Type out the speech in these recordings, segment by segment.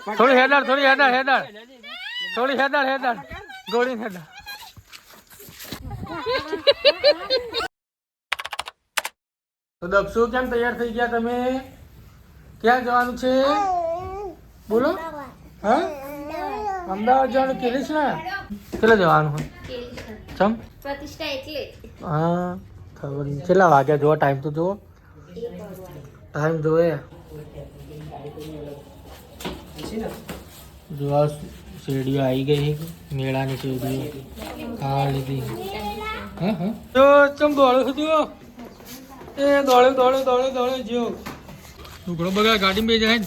થોડી હેડાર થોડી હેડાર હેડાર થોડી હેડાર હેડાર ગોળી હેડાર તો દક્ષુ કેમ તૈયાર થઈ ગયા તમે ક્યાં જવાનું છે બોલો હા અમદાવાદ જવાનું કેલીસ ને કેટલા જવાનું હોય ચમ પ્રતિષ્ઠા એટલે હા ખબર નહીં કેટલા વાગ્યા જુઓ ટાઈમ તો જુઓ ટાઈમ જોવે જોવા શેરડીઓ આવી ગઈ છે મેળાની શેરડીઓ ખાવા લીધી હા હા જો ચમ દોડે છે જો એ દોડે દોડે દોડે દોડે જો ટુકડો બગા ગાડી બે જાય ને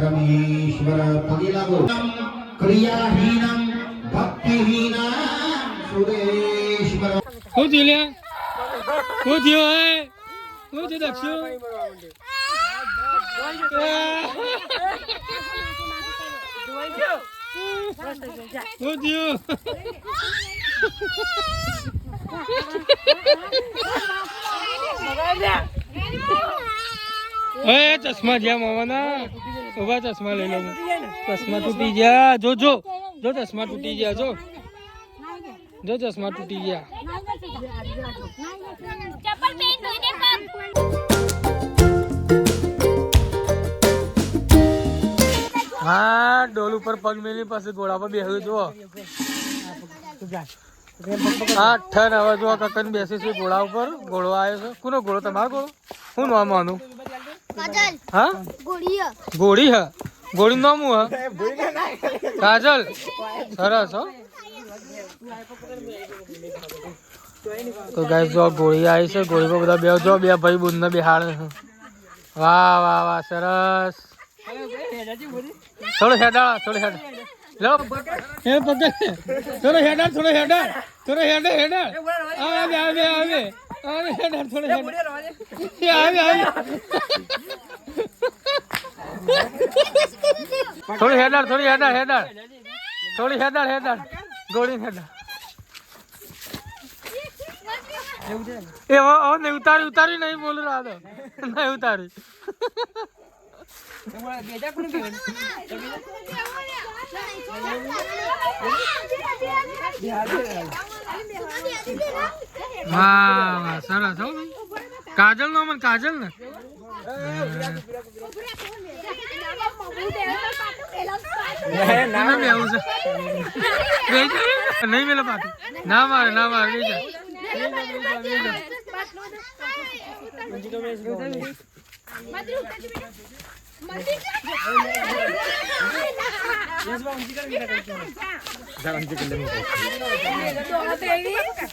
પરમેશ્વર પગે લાગો ક્રિયાહીનમ ભક્તિહીનમ સુરેશ્વર હું થયું હું થયું હે હું જી દક્ષુ હું એ ચશ્મા જ્યાં મામાના ઊભા ચશ્મા લઈ લો. ચશ્મા તૂટી ગયા. જો જો. જો ચશ્મા તૂટી ગયા જો. જો ચશ્મા તૂટી ગયા. હા ડોલ ઉપર પગ મેલી પાસે ઘોડા પર બેહ્યું જુઓ. હા ઠન હવે જુઓ કકન બેસે છે ઘોડા ઉપર. ઘોડો આવ્યો છે. કોનો ઘોડો તમારો ઘોડો શું નામ આનું કાજલ. હા? ગોળી ગોળી હ? ગોળી નામ હ? કાજલ. સરસ હો. તો ગાય જો ગોળી આવી છે ગોળી પર બધા બે જો બે ભાઈ બુંદ બેહાડે છે. વાહ વાહ વાહ સરસ. થોડો હેડા થોડો હેડા. લો. હે પકડ થોડો હેડા થોડો હેડા થોડો હેડા હેડા. આવે આવે આવે. આવે હેડા થોડો હેડા. આવે આવે. થોડી હેડાર થોડી હેડાર હેડાર થોડી હેડાર હેડાર ગોળી હેડાર એ ઓ નહીં ઉતારી ઉતારી નહીં બોલું તો નહીં ઉતારી. વાહ વાહ સરસ હો કાજલ નો મને કાજલ ને નહીં મેલે પાછું ના મારે ના મારે જા.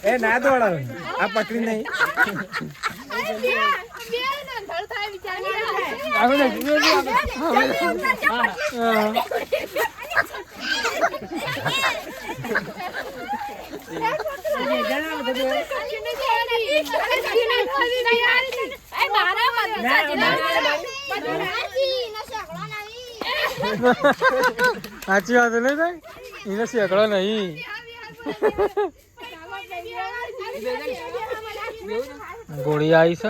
એ ના દોડાવે આ પકડી નહીં આગળ જા, બેહી જા. હા. સાચી વાત નહીં ભાઈ? એને શેકડો નહીં. ગોળી આવી છે.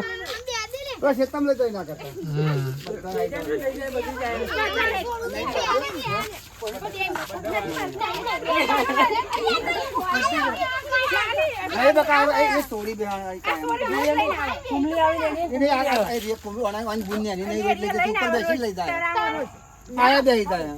બસ એ તમે લઈ ના કરતા. હા નહીં બકા એ એ સોડી બેહાણ આઈ કાયમ એને આ આ એ રે કુંભી ઓણા વાન બુન નહીં એટલે ઉપર બેસી લઈ જાય. આયા બેહી જાય